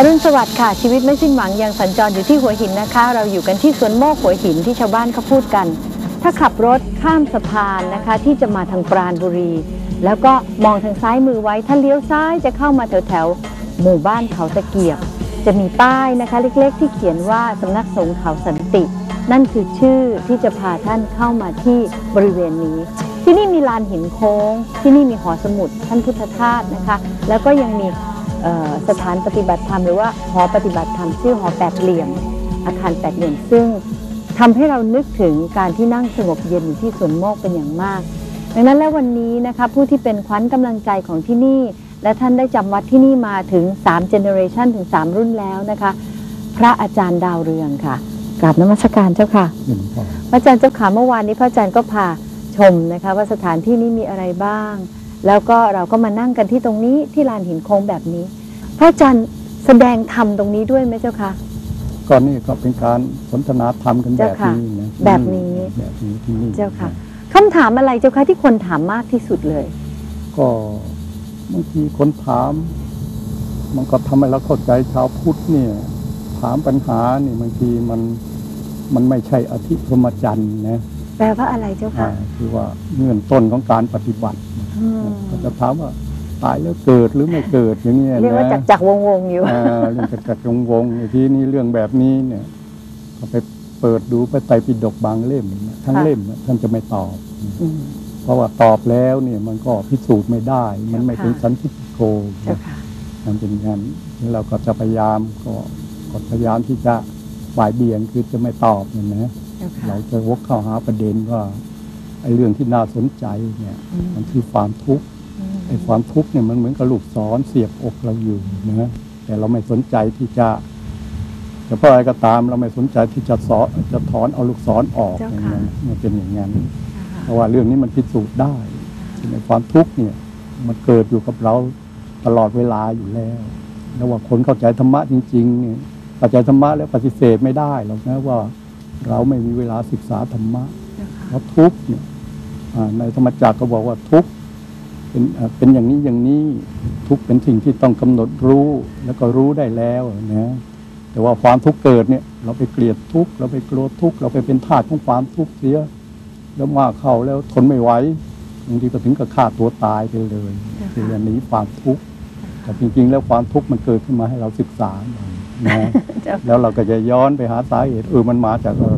อรุณสวัสดิ์ค่ะ ชีวิตไม่สิ้นหวังยังสัญจรอยู่ที่หัวหินนะคะ เราอยู่กันที่สวนโมกหัวหินที่ชาวบ้านเขาพูดกัน ถ้าขับรถข้ามสะพานนะคะ ที่จะมาทางปราณบุรี แล้วก็มองทางซ้ายมือไว้ถ้าเลี้ยวซ้ายจะเข้ามาแถวแถวหมู่บ้านเขาตะเกียบ จะมีป้ายนะคะเล็กๆ ที่เขียนว่าสำนักสงฆ์เขาสันติ นั่นคือชื่อที่จะพาท่านเข้ามาที่บริเวณนี้ ที่นี่มีลานหินโค้ง ที่นี่มีหอสมุดท่านพุทธทาสนะคะ แล้วก็ยังมี สถานปฏิบัติธรรมหรือว่าหอปฏิบัติธรรมชื่อหอแปดเหลี่ยม อาคารแปดเหลี่ยมซึ่งทำให้เรานึกถึงการที่นั่งสงบเย็นอยู่ที่สวนโมกเป็นอย่างมาก ดังนั้นแล้ววันนี้นะคะผู้ที่เป็นขวัญกำลังใจของที่นี่ และท่านได้จำวัดที่นี่มาถึง3 generation ถึง 3 รุ่นแล้วนะคะ พระอาจารย์ดาวเรืองค่ะกราบนมัสการเจ้าค่ะหนึ่งพอพระอาจารย์เจ้าขาเมื่อวานนี้พระอาจารย์ก็พาชมนะคะว่าสถานที่นี้มีอะไรบ้าง แล้วก็เราก็มานั่งกันที่ตรงนี้ที่ลานหินโค้งแบบนี้ พระอาจารย์แสดงธรรมตรงนี้ด้วยไหมเจ้าคะก็นี่ก็เป็นการสนทนาธรรมกันแบบนี้นะแบบนี้แบบนี้ที่นี่เจ้าค่ะคำถามอะไรเจ้าคะที่คนถามมากที่สุดเลย ก็บางทีคนถาม มันก็ทำให้เราเข้าใจชาวพุทธเนี่ย ถามปัญหานี่บางทีมันมันไม่ใช่อธิพรหมจันทร์นะแปลว่าอะไรเจ้าอ่าค่ะคือว่าเงื่อนต้นของการปฏิบัติอืมก็ จะถามว่าตายแล้วเกิดหรือไม่เกิดอย่างเงี้ยนะเรียกว่าจักจักวงวงๆอยู่อ่าเรื่องจักรจักรวงวงศ์ทีนี้เรื่องแบบนี้เนี่ยก็ไปเปิดดูพระไตรปิฎกบางเล่มนะทั้งค่ะเล่มนะท่านจะไม่ตอบอืมเพราะว่าตอบแล้วเนี่ยมันก็พิสูจน์ไม่ได้ มันไม่เป็นค่ะสันติโกเจ้าค่ะมันเป็นงานนี่เราก็จะพยายามก็ก็พยายามที่จะบ่ายเบี่ยงคือจะไม่ตอบเนี่ยนะเจ้าค่ะเราจะวกเข้าหาประเด็นว่า ไอ้เรื่องที่น่าสนใจเนี่ยอืมมันคือความทุกข์อืมไอ้ความทุกข์เนี่ยมันเหมือนกับลูกศรเสียบอกเราอยู่นะแต่เราไม่สนใจที่จะจะเพราะอะไรก็ตามเราไม่สนใจที่จะสอนจะถอนเอาลูกศรออกอย่างนั้นมันเป็นอย่างนั้นเพราะว่าเรื่องนี้มันพิสูจน์ได้ในความทุกข์เนี่ย มันเกิดอยู่กับเราตลอดเวลาอยู่แล้วแล้วว่าคนเข้าใจธรรมะจริงๆเนี่ยเข้าใจธรรมะแล้วปฏิเสธไม่ได้หรอกนะว่า เราไม่มีเวลาศึกษาธรรมะ เจ้าค่ะเพราะทุกข์เนี่ยอ่าในธรรมจักรก็บอกว่าทุกข์เป็นอ่าเป็นอย่างนี้อย่างนี้ทุกข์เป็นสิ่งที่ต้องกำหนดรู้แล้วก็รู้ได้แล้วนะแต่ว่าความทุกข์เกิดเนี่ย เราไปเกลียดทุกข์เราไปโกรธทุกข์เราไปเป็นทาสของความทุกข์เสียแล้วมากเข้าแล้วทนไม่ไหวบางทีก็ถึงกับฆ่าตัวตายไปเลยคืออันนี้ความทุกข์แต่จริง ๆ แล้วความทุกข์มันเกิดขึ้นมาให้เราศึกษานะเจ้าแล้วเราก็จะย้อนไปหาสาเหตุเออมันมาจากอะไร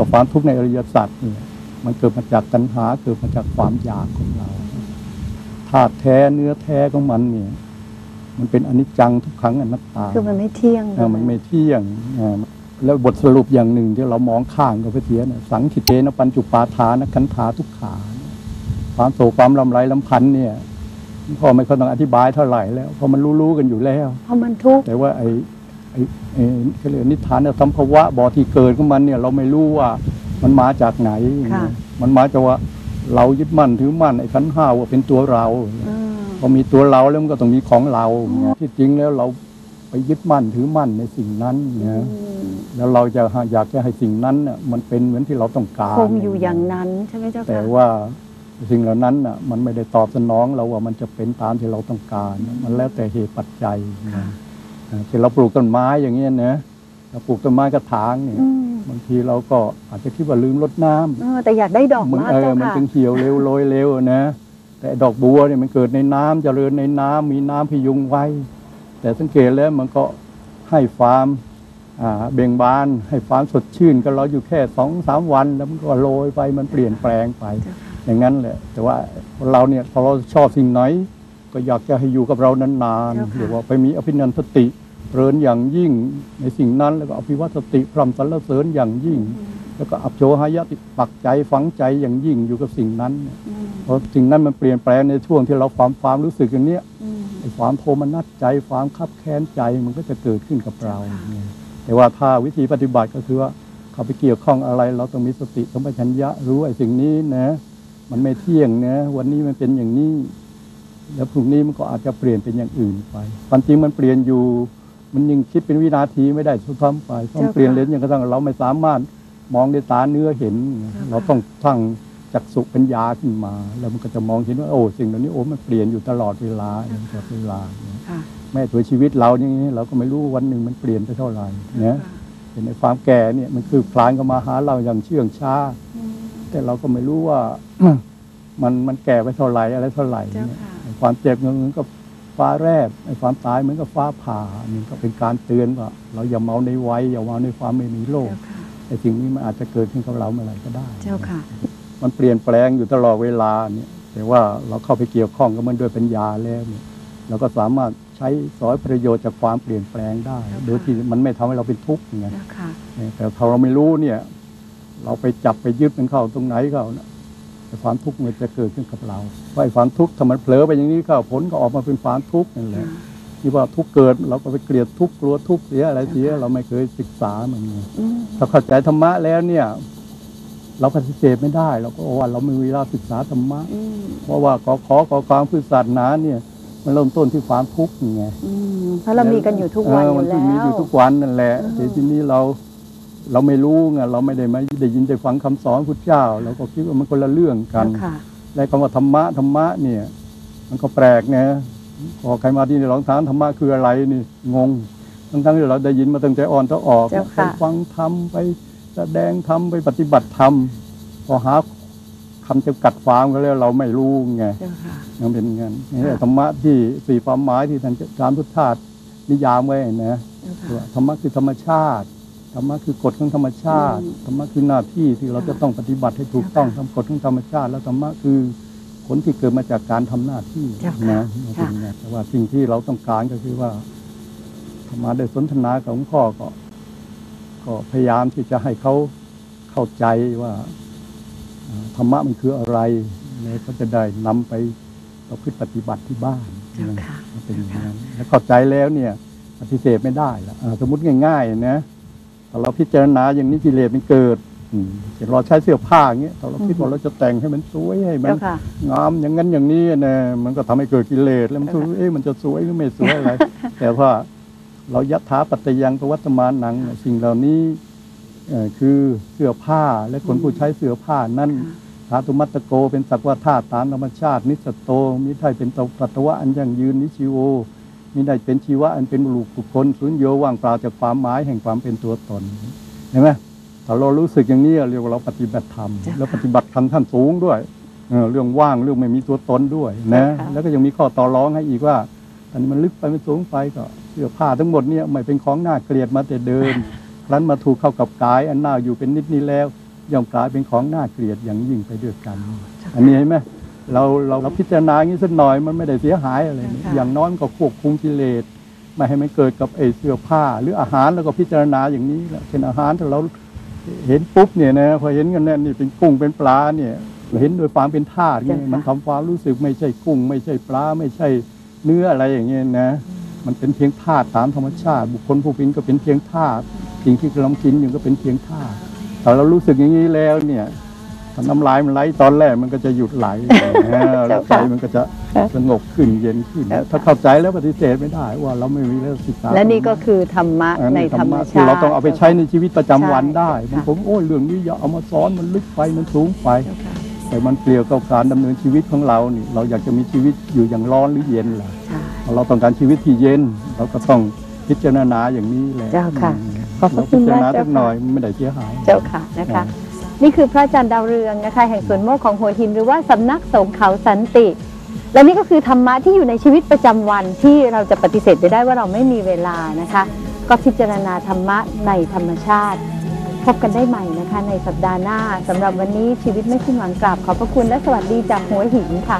แต่ความทุกข์ในอริยสัจเนี่ยมันเกิดมาจากตัณหาเกิดมาจากความอยากของเราธาตุแท้เนื้อแท้ของมันเนี่ย มันเป็นอนิจจังทุกครั้งอนัตตาคือมันไม่เที่ยงเออมันไม่เที่ยงอ่าแล้วบทสรุปอย่างหนึ่งที่เรามองข้างก็ไปเสียเนี่ยสังคิเตนะปัญจุปาทานขันธาทุกขาความโศกความลำไรลำพันธ์เนี่ยพ่อไม่ค่อยต้องอธิบายเท่าไหร่แล้วเพราะมันรู้ๆกันอยู่แล้วเพราะมันทุกข์แต่ว่าไอ้ไอ้ไอ้ เขาเรียกนิทานสัมภวะบ่อที่เกิดของมันเนี่ย เราไม่รู้ว่ามันมาจากไหนค่ะมันมาจากว่าเรายึดมั่นถือมั่นไอ้ขันธ์ห้าว่าเป็นตัวเราอืมพอมีตัวเราแล้วมันก็ต้องมีของเราเนี่ยที่จริงแล้วเราไปยึดมั่นถือมั่นในสิ่งนั้นนะอืมแล้วเราจะอยากจะให้สิ่งนั้นน่ะมันเป็นเหมือนที่เราต้องการคงอยู่อย่างนั้นใช่ไหมเจ้าค่ะแต่ว่าสิ่งเหล่านั้นน่ะมันไม่ได้ตอบสนองเราว่ามันจะเป็นตามที่เราต้องการ มันแล้วแต่เหตุปัจจัยนะ อ่าที่เราปลูกต้นไม้อย่างเงี้ยนะเราปลูกต้นไม้กระถางเนี่ยอืมบางทีเราก็อาจจะคิดว่าลืมรดน้ำเออแต่อยากได้ดอกมันมากเออเจ้ามันค่ะจึงเหี่ยวเร็วโรยเร็วนะแต่ดอกบัวเนี่ยมันเกิดในน้ำเจริญในน้ำมีน้ำพยุงไว้ แต่สังเกตแล้วมันก็ให้ความอ่าเบ่งบานให้ความสดชื่นกับเราอยู่แค่สองสามวันแล้วมันก็โรยไปมันเปลี่ยนแปลงไป อย่างนั้นแหละแต่ว่าเราเนี่ยพอเราชอบสิ่งไหน ก็อยากจะให้อยู่กับเรานานเจ้าๆค่ะหรือว่าไปมีอภินันทติเริญอย่างยิ่งในสิ่งนั้น แล้วก็อภิวัตสติพรำสรรเสริญอย่างยิ่ง แล้วก็อับโชหายะติปักใจฝังใจอย่างยิ่งอยู่กับสิ่งนั้นเนี่ยอืมเพราะสิ่งนั้นมันเปลี่ยนแปลงในช่วงที่เราความความรู้สึกอย่างเนี้ยอืมไอ้ความโทมนัสใจความคับแค้นใจมันก็จะเกิดขึ้นกับเราเนี่ยแต่ว่าถ้าวิธีปฏิบัติก็คือว่าเขาไปเกี่ยวข้องอะไร เราต้องมีสติสัมปชัญญะรู้ไอ้สิ่งนี้นะ มันไม่เที่ยงนะ วันนี้มันเป็นอย่างนี้ แล้วพรุ่งนี้มันก็อาจจะเปลี่ยนเป็นอย่างอื่นไปความจริงมันเปลี่ยนอยู่ มันยังคิดเป็นวินาทีไม่ได้ทุกท้ำไปต้องเปลี่ยนเลนส์อย่างกระทั่งเราไม่สามารถมองด้วยตาเนื้อเห็น เราต้องทั้งจักษุปัญญาขึ้นมา แล้วมันก็จะมองเห็นว่าโอ้สิ่งเหล่านี้โอ้มันเปลี่ยนอยู่ตลอดเวลาตลอดเวลาค่ะแม่ตัวชีวิตเราอย่างนี้เราก็ไม่รู้วันหนึ่งมันเปลี่ยนไปเท่าไหร่นะเห็นในความแก่เนี่ยมันคือคลานก็มาหาเราอย่างเชื่องช้า แต่เราก็ไม่รู้ว่ามันมันแก่ไปเท่าไหร่อะไรเท่าไหร่เจ้าเนี่ย ค่ะไอ้ความเจ็บเหมือนกับฟ้าแรบไอ้ความตายเหมือนกับฟ้าผ่านี่ก็เป็นการเตือนว่า เราอย่าเมาในวัยอย่าเมาในความไม่มีโลกเจ้าค่ะไอ้สิ่งนี้มันอาจจะเกิดขึ้นกับเราเมื่อไหร่ก็ได้ เจ้าค่ะ มันเปลี่ยนแปลงอยู่ตลอดเวลาเนี่ยแต่ว่าเราเข้าไปเกี่ยวข้องกับมันด้วยปัญญาแล้วเนี่ยเราก็สามารถใช้สอยประโยชน์จากความเปลี่ยนแปลงได้ครับโดยที่มันไม่ทำให้เราเป็นทุกข์ไงเจ้าค่ะแต่ถ้าเราไม่รู้เนี่ย เราไปจับไปยึดมันเข้าตรงไหนเข้านะไอ้ ความทุกข์มันจะเกิดขึ้นกับเราเพราะไอ้ความทุกข์ถ้ามันเผลอไปอย่างนี้เข้าผลก็ออกมาเป็นความทุกข์นั่นแหละที่ว่าทุกข์เกิดเราก็ไปเกลียดทุกข์กลัวทุกข์เสียอะไรเสียเราไม่เคยศึกษามันไงอืมถ้าเข้าใจธรรมะแล้วเนี่ย เราปฏิเสธไม่ได้เราก็ว่าเราไม่มีเวลาศึกษาธรรมะอืมเพราะว่าขอขอขอความพืชศาสนาเนี่ยมันเริ่มต้นที่ความทุกข์ไงอืมเพราะเรามีกันอยู่ทุกวันเอยู่มันแล้มีวอยู่ทุกวันนั่นแหละอือฮึแต่ทีนี้เรา เราไม่รู้ไงเราไม่ได้มาได้ยินได้ฟังคำสอนพุทธเจ้าเราก็คิดว่ามันคนละเรื่องกันเจ้าค่ะและคำว่าธรรมะธรรมะเนี่ย มันก็แปลกนะพอใครมาที่นี่ลองถามธรรมะคืออะไรนี่งงทั้งทั้งๆที่เราได้ยินมาตั้งแต่อ่อนตั้งออกเจ้าไปค่ะฟังธรรมไปแสดงธรรมไปปฏิบัติธรรมพอหาคำจำกัดความก็แล้วเราไม่รู้ไงเจ้าค่ะมันเป็นอย่างนั้นนี่แหละธรรมะที่สี่ความหมายที่ท่านอาจารย์พุทธาสนิยามไว้นะเจ้าค่ะว่าธรรมะคือธรรมชาติ ธรรมะคือกฎของธรรมชาติอืมธรรมะคือหน้าที่ที่เราจะต้องปฏิบัติให้ถูกต้องเจ้าทำค่ะกฎของธรรมชาติ แล้วธรรมะคือผลที่เกิดมาจากการทำหน้าที่เจ้าค่ะนะมันเป็นอย่างนั้นแต่ว่าสิ่งที่เราต้องการก็คือว่าธรรมาได้สนทนากับหลวงพ่อก็ ก็พยายามที่จะให้เขาเข้าใจว่าอ่าธรรมะมันคืออะไรแล้วก็จะได้นำไปประพฤติปฏิบัติที่บ้านเจ้าค่ะมันเป็นอย่างนั้นแล้วเข้าใจแล้วเนี่ยปฏิเสธไม่ได้ละอ่าสมมติง่าย ๆ นะ ถ้าเราพิจารณาอย่างนี้กิเลสมันเกิดอืมเช่นเราใช้เสื้อผ้าอย่างเงี้ยถ้าเราคิดว่าเราจะแต่งให้มันสวยให้มันเจ้าค่ะงามอย่างนั้นอย่างนี้นะมันก็ทำให้เกิดกิเลสแล้วมันก็เจ้าค่ะเอ๊ะมันจะสวยหรือไม่สวยอะไร แต่ว่าเรายัตถาปัตตยังปวัตมานังเนี่ยสิ่งเหล่านี้เอ่อคือเสื้อผ้าและคนผู้ใช้เสื้อผ้านั้นธาตุมัตตโกเป็นสักว่าธาตุตามธรรมชาติ นิสสตโตมิได้เป็นตปัตตวะอันยั่งยืนนิชิโอ มิได้เป็นชีวะอันเป็นบุรุษบุคคลสุญโยว่างเปล่าจากความหมายแห่งความเป็นตัวตนเห็นไหมถ้าเรารู้สึกอย่างนี้เรียกว่าเราปฏิบัติธรรมจ้ะแล้วปฏิบัติธรรมท่านสูงด้วยเออเรื่องว่างเรื่องไม่มีตัวตนด้วยนะจ้ะแล้วก็ยังมีข้อต่อรองให้อีกว่าอันนี้มันลึกไปมันสูงไปก็เสื้อผ้าทั้งหมดเนี่ยไม่เป็นของน่าเกลียดมาแต่เดิมครั้นมาถูกเข้ากับกายอันน่าอยู่เป็นนิดนี้แล้วย่อมกลายเป็นของน่าเกลียดอย่างยิ่งไปด้วยกัน อันนี้เห็นไหม เราเราเราพิจารณาอย่างนี้สักหน่อยมันไม่ได้เสียหายอะไรนี่ค่ะ อย่างน้อยก็ควบคุมกิเลสไม่ให้มันเกิดกับไอ้เสื้อผ้า หรืออาหารแล้วก็พิจารณาอย่างนี้แหละเช่นอาหารถ้าเราเห็นปุ๊บเนี่ยนะพอเห็นกันเนี่ยนี่เป็นกุ้งเป็นปลาเนี่ยเราเห็นโดยความเป็นธาตุเนี่ยมันทำความรู้สึกไม่ใช่กุ้ง ไม่ใช่ปลาไม่ใช่เนื้ออะไรอย่างเงี้ยนะ มันเป็นเพียงธาตุตามธรรมชาติ บุคคลผู้เป็นก็เป็นเพียงธาตุสิ่งที่กำลังกินอยู่ก็เป็นเพียงธาตุแต่เรารู้สึกอย่างนี้แล้วเนี่ยถ้า น้ำลายมันไหลตอนแรกมันก็จะหยุดไหลนะแล้วใจมันก็จะสงบขึ้นเย็นขึ้น ถ้าเข้าใจแล้วปฏิเสธไม่ได้ว่าเราไม่มีเรื่องศึกษา และนี่ก็คือธรรมะอันในนี้ธรรมะชาที่ติเราต้องเอาไปใช้ในชีวิตประจำวันได้ใช่บางคนโอ้ยเรื่องนี้อย่าเอามาสอนมันลึกไปมันสูงไปเจ้าค่ะแต่มันเกี่ยวกับการดำเนินชีวิตของเรานี่เราอยากจะมีชีวิตอยู่อย่างร้อนหรือเย็นล่ะใช่เราต้องการชีวิตที่เย็นเราก็ต้องพิจารณาอย่างนี้แหละเจ้าค่ะอืมขอบพระเราคุพิณจารมากณาเจ้าสักหน่อยค่ะมันไม่ได้เสียหายเจ้าค่ะนะคะ นี่คือพระอาจารย์ดาวเรืองนะคะแห่งสวนโมกของหัวหินหรือว่าสำนักสงฆ์เขาสันติ และนี่ก็คือธรรมะที่อยู่ในชีวิตประจำวันที่เราจะปฏิเสธไปได้ว่าเราไม่มีเวลานะคะ ก็พิจารณาธรรมะในธรรมชาติ พบกันได้ใหม่นะคะ ในสัปดาห์หน้าสำหรับวันนี้ชีวิตไม่สิ้นหวังกราบขอบพระคุณและสวัสดีจากหัวหินค่ะ